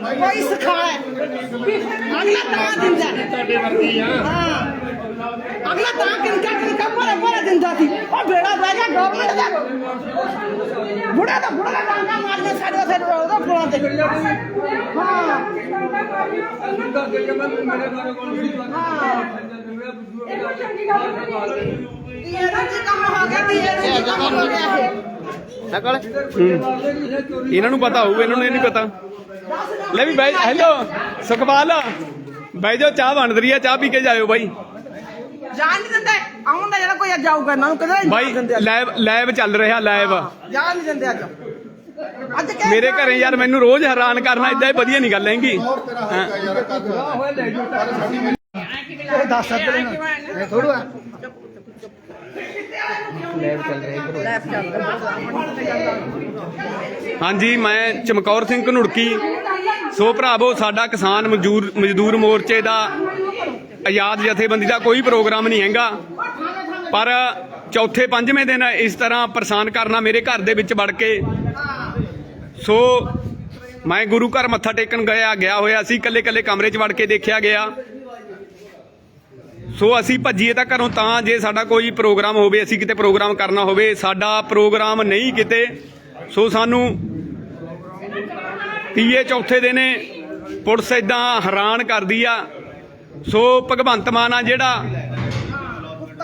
ਕੋਈ ਸਿਖਾਏ ਅਗਲਾ ਤਾਂ ਦਿੰਦਾ ਤੁਹਾਡੇ ਵਰਗੀ ਆ ਹਾਂ ਅਗਲਾ ਤਾਂ ਕਿੰਕਾ ਕਿੰਕਾ ਪਰ ਪਰ ਦਿੰਦਾ ਸੀ ਉਹ ਬੇੜਾ ਬਹਿ ਗਿਆ ਗਵਰਨਮੈਂਟ ਦਾ ਬੁੜਾ ਤਾਂ ਬੁੜਾ ਦਾ ਡਾਂਗਾ ਮਾਰਦੇ ਸਾਡੇ ਉੱਥੇ ਉਹਦਾ ਫੋਨਾਂ ਤੇ ਹਾਂ ਤੀਏ ਦਾ ਕੀ ਕੰਮ ਹੋ ਗਿਆ ਤੀਏ ਦਾ ਕੀ ਕੰਮ ਹੋ ਗਿਆ ਇਹ ਨਕਲ ਇਹਨਾਂ ਨੂੰ ਪਤਾ ਹੋਊ ਇਹਨਾਂ ਨੂੰ ਇਹ ਨਹੀਂ ਪਤਾ। ਲੈ ਵੀ ਬਾਈ ਹੈਲੋ ਸੁਖਪਾਲ ਬਾਈ ਜੋ ਚਾਹ ਬਣ ਰਹੀ ਆ ਚਾਹ ਪੀ ਕੇ ਜਾਇਓ ਬਾਈ। ਜਾਣ ਨਹੀਂ ਦਿੰਦੇ। ਆਉਂਦਾ ਜਿਹੜਾ ਕੋਈ ਅੱਜ ਆਊਗਾ ਇਹਨਾਂ ਨੂੰ ਕਦੇ ਨਹੀਂ ਬਾਈ ਜਾਣ ਦਿੰਦੇ ਅੱਜ। ਲਾਈਵ ਲਾਈਵ ਚੱਲ ਰਿਹਾ ਲਾਈਵ ਜਾਣ ਨਹੀਂ ਦਿੰਦੇ ਅੱਜ। ਅੱਜ ਕਹਿ ਮੇਰੇ ਘਰੇ ਯਾਰ ਮੈਨੂੰ ਰੋਜ਼ ਹੈਰਾਨ ਕਰਨਾ ਇਦਾਂ ਹੀ ਵਧੀਆ ਨਹੀਂ ਗੱਲ ਹੈਗੀ। ਹਾਂਜੀ ਮੈਂ ਚਮਕੌਰ ਸਿੰਘ ਘਨੁੜਕੀ। ਸੋ ਭਰਾਵੋ ਸਾਡਾ ਕਿਸਾਨ ਮਜ਼ਦੂਰ ਮਜ਼ਦੂਰ ਮੋਰਚੇ ਦਾ ਆਜ਼ਾਦ ਜਥੇਬੰਦੀ ਦਾ ਕੋਈ ਪ੍ਰੋਗਰਾਮ ਨਹੀਂ ਹੈਗਾ। ਪਰ ਚੌਥੇ ਪੰਜਵੇਂ ਦਿਨ ਇਸ ਤਰ੍ਹਾਂ ਪਰੇਸ਼ਾਨ ਕਰਨਾ ਮੇਰੇ ਘਰ ਦੇ ਵਿੱਚ ਵੜ ਕੇ। ਸੋ ਮੈਂ ਗੁਰੂ ਘਰ ਮੱਥਾ ਟੇਕਣ ਗਿਆ ਗਿਆ ਹੋਇਆ ਸੀ ਇਕੱਲੇ ਇਕੱਲੇ ਕਮਰੇ 'ਚ ਵੜ ਕੇ ਦੇਖਿਆ ਗਿਆ। ਸੋ ਅਸੀਂ ਭੱਜੀਏ ਤਾਂ ਘਰੋਂ ਤਾਂ ਜੇ ਸਾਡਾ ਕੋਈ ਪ੍ਰੋਗਰਾਮ ਹੋਵੇ, ਅਸੀਂ ਕਿਤੇ ਪ੍ਰੋਗਰਾਮ ਕਰਨਾ ਹੋਵੇ, ਸਾਡਾ ਪ੍ਰੋਗਰਾਮ ਨਹੀਂ ਕਿਤੇ। ਸੋ ਸਾਨੂੰ ਤੀਏ ਚੌਥੇ ਦਿਨੇ ਪੁਲਿਸ ਇਦਾਂ ਹੈਰਾਨ ਕਰਦੀ ਆ। ਸੋ ਭਗਵੰਤ ਮਾਨ ਆ ਜਿਹੜਾ,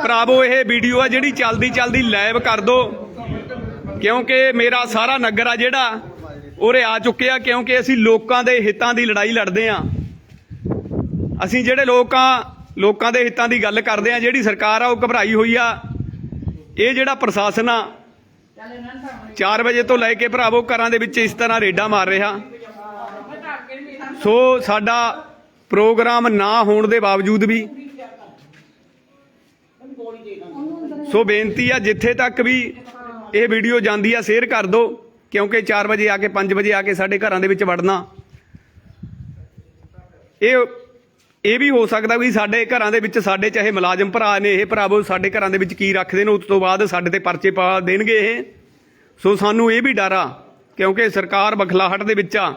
ਭਰਾਵੋ, ਇਹ ਵੀਡੀਓ ਆ ਜਿਹੜੀ ਚੱਲਦੀ ਚੱਲਦੀ ਲਾਈਵ ਕਰ ਦੋ। ਕਿਉਂਕਿ ਮੇਰਾ ਸਾਰਾ ਨਗਰ ਆ ਜਿਹੜਾ, ਉਰੇ ਆ ਚੁੱਕਿਆ ਕਿਉਂਕਿ ਅਸੀਂ ਲੋਕਾਂ ਦੇ ਹਿੱਤਾਂ ਦੀ ਲੜਾਈ ਲੜਦੇ ਆ। ਅਸੀਂ ਜਿਹੜੇ ਲੋਕਾਂ ਲੋਕਾਂ ਦੇ ਹਿੱਤਾਂ ਦੀ ਗੱਲ ਕਰਦੇ ਆ, ਜਿਹੜੀ ਸਰਕਾਰ ਆ, ਉਹ ਘਬਰਾਈ ਹੋਈ ਆ। ਇਹ ਜਿਹੜਾ ਪ੍ਰਸ਼ਾਸਨ ਆ 4 ਵਜੇ ਤੋਂ ਲੈ ਕੇ ਭਰਾਵੋ, ਘਰਾਂ ਦੇ ਵਿੱਚ ਇਸ ਤਰ੍ਹਾਂ ਰੇਡਾਂ ਮਾਰ ਰਿਹਾ। ਸੋ ਸਾਡਾ ਪ੍ਰੋਗਰਾਮ ਨਾ ਹੋਣ ਦੇ ਬਾਵਜੂਦ ਵੀ ਸੋ ਬੇਨਤੀ ਆ, ਜਿੱਥੇ ਤੱਕ ਵੀ ਇਹ ਵੀਡੀਓ ਜਾਂਦੀ ਆ, ਸ਼ੇਅਰ ਕਰ ਦਿਓ, ਕਿਉਂਕਿ 4 ਵਜੇ ਆ ਕੇ 5 ਵਜੇ ਆ ਕੇ ਸਾਡੇ ਘਰਾਂ ਦੇ ਵਿੱਚ ਵੜਨਾ। ਇਹ ਇਹ ਵੀ ਹੋ ਸਕਦਾ ਵੀ ਸਾਡੇ ਘਰਾਂ ਦੇ ਵਿੱਚ ਸਾਡੇ ਚਾਹੇ ਮੁਲਾਜ਼ਮ ਭਰਾ ਨੇ, ਇਹ ਭਰਾਵੋ ਸਾਡੇ ਘਰਾਂ ਦੇ ਵਿੱਚ ਕੀ ਰੱਖਦੇ ਨੇ, ਉਸ ਤੋਂ ਬਾਅਦ ਸਾਡੇ ਤੇ ਪਰਚੇ ਪਾ ਦੇਣਗੇ ਇਹ। ਸੋ ਸਾਨੂੰ ਇਹ ਵੀ ਡਰ ਆ, ਕਿਉਂਕਿ ਸਰਕਾਰ ਬਖਲਾਹਟ ਦੇ ਵਿੱਚ ਆ।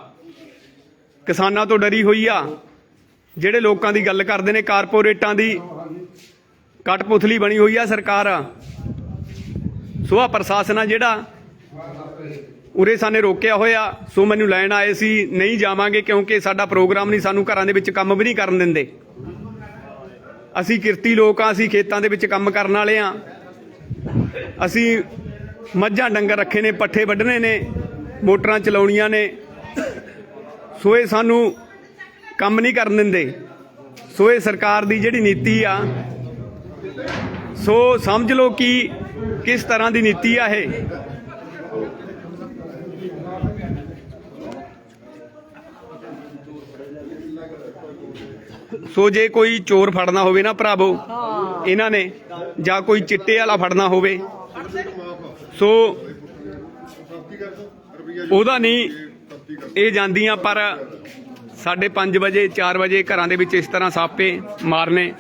ਕਿਸਾਨਾਂ ਤੋਂ ਡਰੀ ਹੋਈ ਆ। ਜਿਹੜੇ ਲੋਕਾਂ ਦੀ ਗੱਲ ਕਰਦੇ ਨੇ, ਕਾਰਪੋਰੇਟਾਂ ਦੀ ਕਟਪੁਥਲੀ ਬਣੀ ਹੋਈ ਆ ਸਰਕਾਰ। ਸੋ ਆ ਪ੍ਰਸ਼ਾਸਨ ਆ ਜਿਹੜਾ ਉਰੇ ਸਾਨੇ ਰੋਕਿਆ ਹੋਇਆ, ਸੋ ਮੈਨੂੰ ਲੈਣ ਆਏ ਸੀ, ਨਹੀਂ ਜਾਵਾਂਗੇ ਕਿਉਂਕਿ ਸਾਡਾ ਪ੍ਰੋਗਰਾਮ ਨਹੀਂ, ਸਾਨੂੰ ਘਰਾਂ ਦੇ ਵਿੱਚ ਕੰਮ ਵੀ ਨਹੀਂ ਕਰਨ ਦਿੰਦੇ। ਅਸੀਂ ਕਿਰਤੀ ਲੋਕ ਆ ਅਸੀਂ ਖੇਤਾਂ ਦੇ ਵਿੱਚ ਕੰਮ ਕਰਨ ਵਾਲੇ ਆ ਅਸੀਂ ਮੱਝਾਂ ਡੰਗਰ ਰੱਖੇ ਨੇ, ਪੱਠੇ ਵੱਢਣੇ ਨੇ, ਮੋਟਰਾਂ ਚਲਾਉਣੀਆਂ ਨੇ। ਸੋ ਇਹ ਸਾਨੂੰ ਕੰਮ ਨਹੀਂ ਕਰਨ ਦਿੰਦੇ। ਸੋ ਇਹ ਸਰਕਾਰ ਦੀ ਜਿਹੜੀ ਨੀਤੀ ਆ, ਸੋ ਸਮਝ ਲਓ ਕਿ ਕਿਸ ਤਰ੍ਹਾਂ ਦੀ ਨੀਤੀ ਆ ਇਹ। ਸੋ ਜੇ ਕੋਈ ਚੋਰ ਫੜਨਾ ਹੋਵੇ ਨਾ ਭਰਾਵੋ ਇਹਨਾਂ ਨੇ ਜਾਂ ਕੋਈ ਚਿੱਟੇ ਵਾਲਾ ਫੜਨਾ ਹੋਵੇ ਸੋ ਉਹਦਾ ਨਹੀਂ ਇਹ ਜਾਂਦੀਆਂ ਪਰ ਸਾਡੇ 5 ਵਜੇ 4 ਵਜੇ ਘਰਾਂ ਦੇ ਵਿੱਚ ਇਸ ਤਰ੍ਹਾਂ ਸਾਪੇ ਮਾਰਨੇ।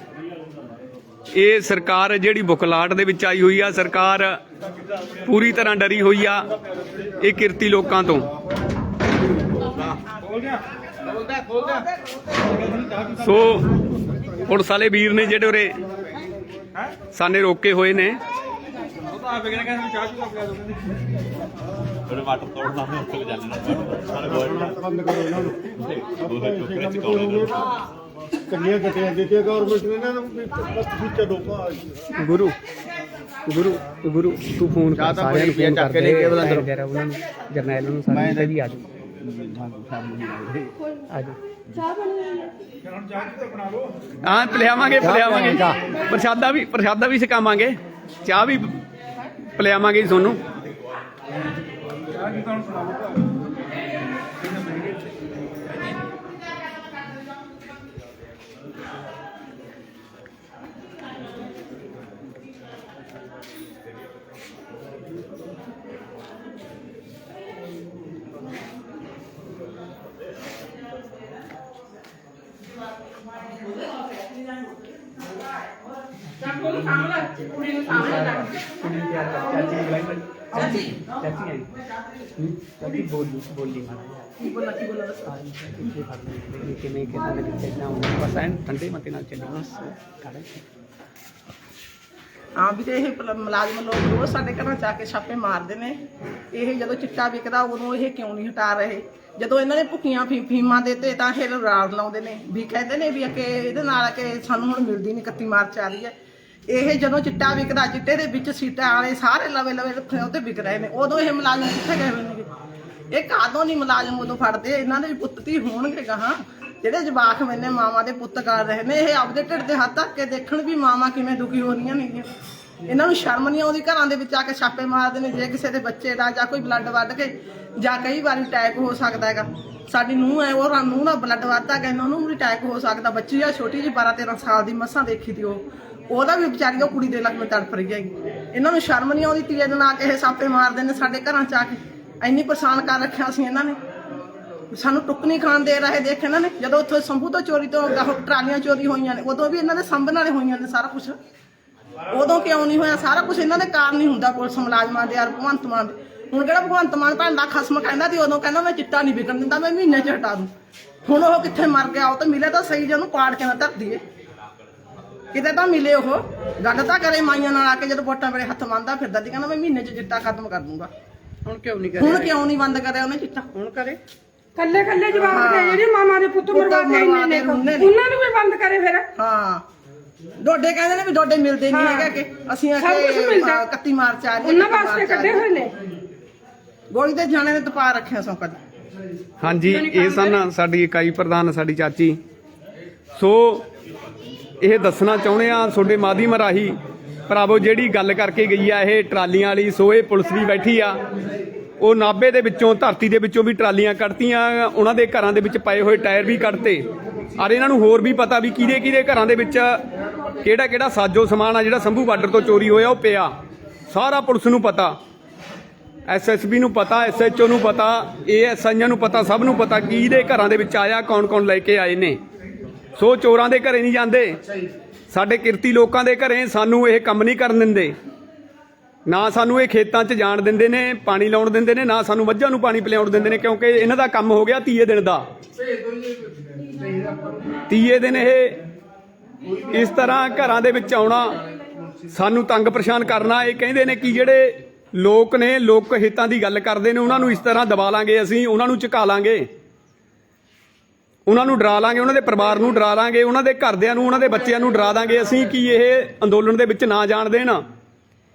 ਇਹ ਸਰਕਾਰ ਜਿਹੜੀ ਬੁਕਲਾਟ ਦੇ ਵਿੱਚ ਆਈ ਹੋਈ ਆ ਸਰਕਾਰ ਪੂਰੀ ਤਰ੍ਹਾਂ ਡਰੀ ਹੋਈ ਆ ਇਹ ਕਿਰਤੀ ਲੋਕਾਂ ਤੋਂ। ਸੋ ਪੁਲਿਸ ਵਾਲੇ ਵੀਰ ਨੇ ਜਿਹੜੇ ਉਰੇ ਸਾਨੇ ਰੋਕੇ ਹੋਏ ਨੇ। ਉਹਨੇ ਵਾਟਰ ਤੋੜਨਾ ਨਹੀਂ ਉੱਥੇ ਜਾਣਾ ਸਾਰੇ ਗਵਰਨਮੈਂਟ ਉਹਦੇ ਟੁਕੜੇ ਚ ਕਾਉਣੇ ਨੇ ਕੰਨੀਆਂ ਕੱਟੀਆਂ ਦਿੱਤੀਆਂ ਗਵਰਨਮੈਂਟ ਨੇ ਇਹਨਾਂ ਨੂੰ ਬਸ ਗੁਰੂ ਗੁਰੂ ਗੁਰੂ ਤੂੰ ਫੋਨ ਕਰ ਸਾਰਿਆਂ ਨੂੰ ਫੋਨ ਕਰ ਦੇ ਉਹਨਾਂ ਜਰਨੈਲ ਨੂੰ ਸਾਰਿਆਂ ਨੂੰ ਵੀ ਆ। ਜਾਓ ਹਾਂ ਪਿਲਾਵਾਂਗੇ ਪਿਲਾਵਾਂਗੇ। ਪ੍ਰਸ਼ਾਦਾ ਵੀ ਪ੍ਰਸ਼ਾਦਾ ਵੀ ਛਕਾਵਾਂਗੇ। ਚਾਹ ਵੀ ਪਿਲਾਵਾਂਗੇ ਜੀ ਤੁਹਾਨੂੰ। ਚਾਚੀ ਬੁਲਾਈ ਚਾਚੀ ਚਾਚੀ ਆਈ ਚਾਚੀ ਬੋਲੀ ਬੋਲੀ ਮਾਰ ਕੀ ਬੋਲਣਾ ਕੀ ਬੋਲਣਾ ਦੱਸੋ ਕਿਵੇਂ ਕਿਦਾਂ ਦੇ ਵਿੱਚ ਇਦਾਂ ਹੁੰਦਾ ਬਸ ਐਨ ਠੰਡੇ ਮਤੇ ਨਾਲ ਚੱਲਣਾ ਹਾਂ ਵੀ ਤੇ ਇਹ ਪਲ- ਮੁਲਾਜ਼ਮ ਲੋਕ ਰੋਜ਼ ਸਾਡੇ ਘਰਾਂ ਚ ਆ ਕੇ ਛਾਪੇ ਮਾਰਦੇ ਨੇ ਇਹ ਜਦੋਂ ਚਿੱਟਾ ਵਿਕਦਾ ਉਦੋਂ ਇਹ ਕਿਉਂ ਨਹੀਂ ਹਟਾ ਰਹੇ ਜਦੋਂ ਇਹਨਾਂ ਨੇ ਭੁੱਕੀਆਂ ਫੀ ਫੀਮਾਂ ਦੇ ਤੇ ਤਾਂ ਇਹ ਰਾਲ ਲਾਉਂਦੇ ਨੇ ਵੀ ਕਹਿੰਦੇ ਨੇ ਵੀ ਕਿ ਇਹਦੇ ਨਾਲ ਕਿ ਸਾਨੂੰ ਹੁਣ ਮਿਲਦੀ ਨਹੀਂ 31 ਮਾਰਚ ਆ ਰਹੀ ਹੈ ਇਹ ਜਦੋਂ ਚਿੱਟਾ ਵਿਕਦਾ, ਚਿੱਟੇ ਦੇ ਵਿੱਚ ਸੀਟਾਂ ਵਾਲੇ ਸਾਰੇ ਲਵੇ ਲਵੇ ਰੱਖੇ ਉਹ ਵਿਕ ਰਹੇ ਨੇ। ਉਦੋਂ ਇਹ ਮੁਲਾਜ਼ਮ ਕਿੱਥੇ ਗਏ ਹੋਏ ਨੇ ਇਹ ਕਾਦੋਂ ਨਹੀਂ ਮੁਲਾਜ਼ਮ ਉਦੋਂ ਫੜਦੇ? ਇਹਨਾਂ ਦੇ ਵੀ ਪੁੱਤ ਧੀ ਹੋਣਗੇ ਗਾਹਾਂ। ਜਿਹੜੇ ਜਵਾਕ ਮੈਨੇ ਮਾਵਾਂ ਦੇ ਪੁੱਤ ਕਰ ਰਹੇ ਨੇ, ਇਹ ਆਪਦੇ ਢਿੱਡ ਦੇ ਹੱਥ ਧੱਕ ਕੇ ਦੇਖਣ ਵੀ ਮਾਵਾਂ ਕਿਵੇਂ ਦੁਖੀ ਹੋ ਰਹੀਆਂ ਨੇਗੀਆਂ। ਇਹਨਾਂ ਨੂੰ ਸ਼ਰਮ ਨਹੀਂ ਆਉਂਦੀ ਘਰਾਂ ਦੇ ਵਿੱਚ ਆ ਕੇ ਛਾਪੇ ਮਾਰਦੇ ਨੇ, ਜੇ ਕਿਸੇ ਦੇ ਬੱਚੇ ਦਾ ਜਾਂ ਕੋਈ ਬਲੱਡ ਵੱਢ ਕੇ ਜਾਂ ਕਈ ਵਾਰੀ ਅਟੈਕ ਹੋ ਸਕਦਾ ਹੈਗਾ। ਸਾਡੀ ਨੂੰਹ ਹੈ, ਉਹ ਨੂੰਹ ਦਾ ਬਲੱਡ ਵੱਧਦਾ ਕਹਿੰਦਾ ਉਹਨੂੰ ਵੀ ਅਟੈਕ ਹੋ ਸਕਦਾ। ਬੱਚੀ ਆ ਛੋਟੀ ਜਿਹੀ 12 13 ਸਾਲ ਦੀ, ਮਸਾਂ ਦੇਖੀ ਤੀ ਉਹ। ਉਹਦਾ ਵੀ ਵਿਚਾਰੀ ਉਹ ਕੁੜੀ ਦੇ ਲੱਖ ਵਿੱਚ ਤੜਫ ਰਹੀ ਹੈਗੀ। ਇਹਨਾਂ ਨੂੰ ਸ਼ਰਮ ਨਹੀਂ ਆਉਂਦੀ ਤੀਏ ਦਿਨ ਆ ਕੇ ਇਹ ਛਾਪੇ ਮਾਰਦੇ ਨੇ ਸਾਡੇ ਘਰਾਂ ਚ ਆ ਕੇ। ਇੰਨੀ ਪਰੇਸ਼ਾਨ ਕਰ ਰੱਖਿਆ ਸੀ ਇਹਨਾਂ ਨੇ। ਸਾਨੂੰ ਟੁੱਕ ਨਹੀਂ ਖਾਣ ਦੇ ਰਹੇ, ਦੇਖ ਇਹਨਾਂ ਨੇ। ਜਦੋਂ ਉੱਥੇ ਸੰਭੂ ਤੋਂ ਚੋਰੀ ਤੋਂ ਟਰਾਲੀਆਂ ਚੋਰੀ ਹੋਈਆਂ ਨੇ, ਉਦੋਂ ਵੀ ਇਹਨਾਂ ਦੇ ਸੰਭ ਨਾਲੇ ਹੋਈਆਂ ਨੇ ਸਾਰਾ ਕੁਝ ਉਦੋਂ ਕਿਉਂ ਨਹੀਂ ਹੋਇਆ? ਸਾਰਾ ਕੁਝ ਇਹਨਾਂ ਦੇ ਕਾਰਨ ਹੀ ਹੁੰਦਾ ਪੁਲਿਸ ਮੁਲਾਜ਼ਮਾਂ ਦੇ ਯਾਰ ਭਗਵੰਤ ਮਾਨ ਦੇ। ਹੁਣ ਕਿਹੜਾ ਭਗਵੰਤ ਮਾਨ ਭੈਣ ਦਾ ਖਸਮ ਕਹਿੰਦਾ ਸੀ ਉਦੋਂ ਕਹਿੰਦਾ ਮੈਂ ਚਿੱਟਾ ਨਹੀਂ ਵਿਕਣ ਦਿੰਦਾ ਮੈਂ ਮਹੀਨੇ ਚ ਹਟਾ ਦੂੰ। ਹੁਣ ਉਹ ਕਿੱਥੇ ਮਰ ਗਿਆ ਉਹ ਤਾਂ ਮਿਲੇ ਤਾਂ ਸਹੀ ਜੇ ਉਹਨੂੰ ਪਾੜ ਕੇ ਨਾ ਧਰ ਦਈਏ। ਕਿਤੇ ਤਾਂ ਮਿਲੇ ਉਹ ਗੱਲ ਤਾਂ ਕਰੇ ਮਾਈਆਂ ਨਾਲ ਆ ਕੇ ਜਦੋਂ ਵੋਟਾਂ ਵੇਲੇ ਹੱਥ ਮੰਨਦਾ ਫਿਰਦਾ ਸੀ ਕਹਿੰਦਾ ਮੈਂ ਮਹੀਨੇ ਚ ਚਿੱਟਾ ਖਤਮ ਕਰ ਦੂੰਗਾ। ਹੁਣ ਕਿਉਂ ਨਹੀਂ ਹੁਣ ਕਿਉਂ ਨਹੀਂ ਬੰਦ ਕਰਿਆ ਉਹਨੇ ਚਿੱਟਾ? ਹੁਣ ਕਰੇ। ਕੱਲੇ ਕੱਲੇ ਜਵਾਬ ਦੇ ਜਿਹੜੇ ਮਾਮਾ ਦੇ ਪੁੱਤ ਇੰਨੇ ਮਰਵਾਤੇ ਨੇ। ਉਹਨਾਂ ਨੂੰ ਵੀ ਬੰਦ ਕਰੇ ਫਿਰ। ਹਾਂ। ਡੋਡੇ ਕਹਿੰਦੇ ਨੇ ਵੀ ਡੋਡੇ ਮਿਲਦੇ ਨਹੀਂ। ਹੈਗੇ ਕਿ। ਅਸੀਂ ਆਖੇ ਮਿਲਦਾ। 31 ਮਾਰਚ ਆ ਰਹੀ ਹੈ, ਉਹਨਾਂ 31 ਵਾਸਤੇ ਮਾਰਚ ਆ ਕੱਢੇ ਹੋਏ ਨੇ। ਗੋਲੀ ਤੇ ਜਾਣੇ ਨੇ ਤਪਾ ਰੱਖਿਆ ਸੌ ਕਦ ਹਾਂਜੀ ਇਹ ਸਨ ਸਾਡੀ ਇਕਾਈ ਪ੍ਰਧਾਨ ਸਾਡੀ ਚਾਚੀ। ਸੋ ਇਹ ਦੱਸਣਾ ਚਾਹੁੰਦੇ ਆ ਤੁਹਾਡੇ ਮਾਧਿਅਮ ਰਾਹੀਂ ਭਰਾਵੋ ਜਿਹੜੀ ਗੱਲ ਕਰਕੇ ਗਈ ਆ ਇਹ ਟਰਾਲੀਆਂ ਵਾਲੀ ਸੋ ਇਹ ਪੁਲਿਸ ਵੀ ਬੈਠੀ ਆ। ਉਹ ਨਾਬੇ ਦੇ ਵਿੱਚੋਂ ਧਰਤੀ ਦੇ ਵਿੱਚੋਂ ਵੀ ਟਰਾਲੀਆਂ ਕੱਢਤੀਆਂ ਉਹਨਾਂ ਦੇ ਘਰਾਂ ਦੇ ਵਿੱਚ ਪਏ ਹੋਏ ਟਾਇਰ ਵੀ ਕੱਢਤੇ। ਔਰ ਇਹਨਾਂ ਨੂੰ ਹੋਰ ਵੀ ਪਤਾ ਵੀ ਕਿਹਦੇ ਕਿਹਦੇ ਘਰਾਂ ਦੇ ਵਿੱਚ ਕਿਹੜਾ ਕਿਹੜਾ ਸਾਜੋ ਸਮਾਨ ਆ ਜਿਹੜਾ ਸੰਭੂ ਬਾਰਡਰ ਤੋਂ ਚੋਰੀ ਹੋਇਆ ਉਹ ਪਿਆ। ਸਾਰਾ ਪੁਲਿਸ ਨੂੰ ਪਤਾ। ਐਸਐਸਬੀ ਨੂੰ ਪਤਾ ਐਸਐਚਓ ਨੂੰ ਪਤਾ ਏਐਸਆਈਆਂ ਨੂੰ ਪਤਾ, ਸਭ ਨੂੰ ਪਤਾ ਕੀ ਦੇ ਘਰਾਂ ਦੇ ਵਿੱਚ ਆਇਆ, ਕੌਣ ਕੌਣ ਲੈ ਕੇ ਆਏ ਨੇ। ਸੋ ਚੋਰਾਂ ਦੇ ਘਰੇ ਨਹੀਂ ਜਾਂਦੇ। ਸਾਡੇ ਕਿਰਤੀ ਲੋਕਾਂ ਦੇ ਘਰੇ ਸਾਨੂੰ ਇਹ ਕੰਮ ਨਹੀਂ ਕਰਨ ਦਿੰਦੇ। ਨਾ ਸਾਨੂੰ ਇਹ ਖੇਤਾਂ 'ਚ ਜਾਣ ਦਿੰਦੇ ਨੇ, ਪਾਣੀ ਲਾਉਣ ਦਿੰਦੇ ਨੇ, ਨਾ ਸਾਨੂੰ ਮੱਝਾਂ ਨੂੰ ਪਾਣੀ ਪਿਲਾਉਣ ਦਿੰਦੇ ਨੇ, ਕਿਉਂਕਿ ਇਹਨਾਂ ਦਾ ਕੰਮ ਹੋ ਗਿਆ ਤੀਏ ਦਿਨ ਦਾ। ਤੀਏ ਦਿਨ ਇਹ ਇਸ ਤਰ੍ਹਾਂ ਘਰਾਂ ਦੇ ਵਿੱਚ ਆਉਣਾ, ਸਾਨੂੰ ਤੰਗ ਪਰੇਸ਼ਾਨ ਕਰਨਾ, ਇਹ ਕਹਿੰਦੇ ਨੇ ਕਿ ਜਿਹੜੇ ਲੋਕ ਨੇ ਲੋਕ ਹਿੱਤਾਂ ਦੀ ਗੱਲ ਕਰਦੇ ਨੇ, ਉਹਨਾਂ ਨੂੰ ਇਸ ਤਰ੍ਹਾਂ ਦਬਾ ਲਾਂਗੇ ਅਸੀਂ, ਉਹਨਾਂ ਨੂੰ ਝੁਕਾ ਲਾਂਗੇ। ਉਹਨਾਂ ਨੂੰ ਡਰਾ ਲਾਂਗੇ, ਉਹਨਾਂ ਦੇ ਪਰਿਵਾਰ ਨੂੰ ਡਰਾ ਲਾਂਗੇ, ਉਹਨਾਂ ਦੇ ਘਰਦਿਆਂ ਨੂੰ, ਉਹਨਾਂ ਦੇ ਬੱਚਿਆਂ ਨੂੰ ਡਰਾ ਦਾਂਗੇ ਅਸੀਂ ਕਿ ਇਹ ਅੰਦੋਲਨ ਦੇ ਵਿੱਚ ਨਾ ਜਾਣ ਦੇਣ।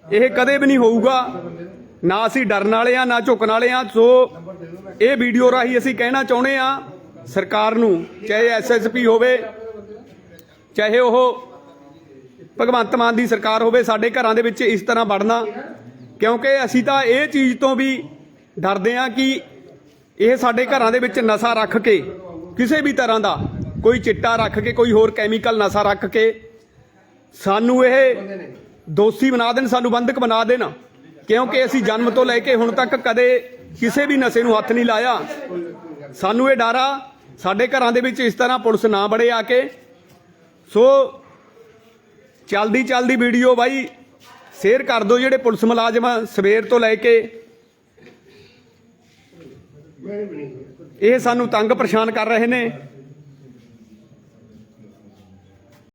ਇਹ ਕਦੇ ਵੀ ਨਹੀਂ ਹੋਊਗਾ। ਨਾ ਅਸੀਂ ਡਰਨ ਵਾਲੇ ਆ ਨਾ ਝੁਕਣ ਵਾਲੇ ਆ ਸੋ ਇਹ ਵੀਡੀਓ ਰਾਹੀਂ ਅਸੀਂ ਕਹਿਣਾ ਚਾਹੁੰਦੇ ਆ ਸਰਕਾਰ ਨੂੰ, ਚਾਹੇ ਐਸਐਸਪੀ ਹੋਵੇ, ਚਾਹੇ ਉਹ ਭਗਵੰਤ ਮਾਨ ਦੀ ਸਰਕਾਰ ਹੋਵੇ, ਸਾਡੇ ਘਰਾਂ ਦੇ ਵਿੱਚ ਇਸ ਤਰ੍ਹਾਂ ਵੜਨਾ। ਕਿਉਂਕਿ ਅਸੀਂ ਤਾਂ ਇਹ ਚੀਜ਼ ਤੋਂ ਵੀ ਡਰਦੇ ਆ ਕਿ ਇਹ ਸਾਡੇ ਘਰਾਂ ਦੇ ਵਿੱਚ ਨਸ਼ਾ ਰੱਖ ਕੇ, ਕਿਸੇ ਵੀ ਤਰ੍ਹਾਂ ਦਾ, ਕੋਈ ਚਿੱਟਾ ਰੱਖ ਕੇ, ਕੋਈ ਹੋਰ ਕੈਮੀਕਲ ਨਸ਼ਾ ਰੱਖ ਕੇ, ਸਾਨੂੰ ਇਹ ਦੋਸ਼ੀ ਬਣਾ ਦੇਣ, ਸਾਨੂੰ ਬੰਧਕ ਬਣਾ ਦੇਣ। ਕਿਉਂਕਿ ਅਸੀਂ ਜਨਮ ਤੋਂ ਲੈ ਕੇ ਹੁਣ ਤੱਕ ਕਦੇ ਕਿਸੇ ਵੀ ਨਸ਼ੇ ਨੂੰ ਹੱਥ ਨਹੀਂ ਲਾਇਆ। ਸਾਨੂੰ ਇਹ ਡਰ ਆ, ਸਾਡੇ ਘਰਾਂ ਦੇ ਵਿੱਚ ਇਸ ਤਰ੍ਹਾਂ ਪੁਲਿਸ ਨਾ ਬੜੇ ਆ ਕੇ। ਸੋ ਚਲਦੀ ਚਲਦੀ ਵੀਡੀਓ ਬਾਈ ਸ਼ੇਅਰ ਕਰ ਦਿਓ ਜਿਹੜੇ ਪੁਲਿਸ ਮੁਲਾਜ਼ਮ ਆ, ਸਵੇਰ ਤੋਂ ਲੈ ਕੇ। ਇਹ ਸਾਨੂੰ ਤੰਗ ਪਰੇਸ਼ਾਨ ਕਰ ਰਹੇ ਨੇ।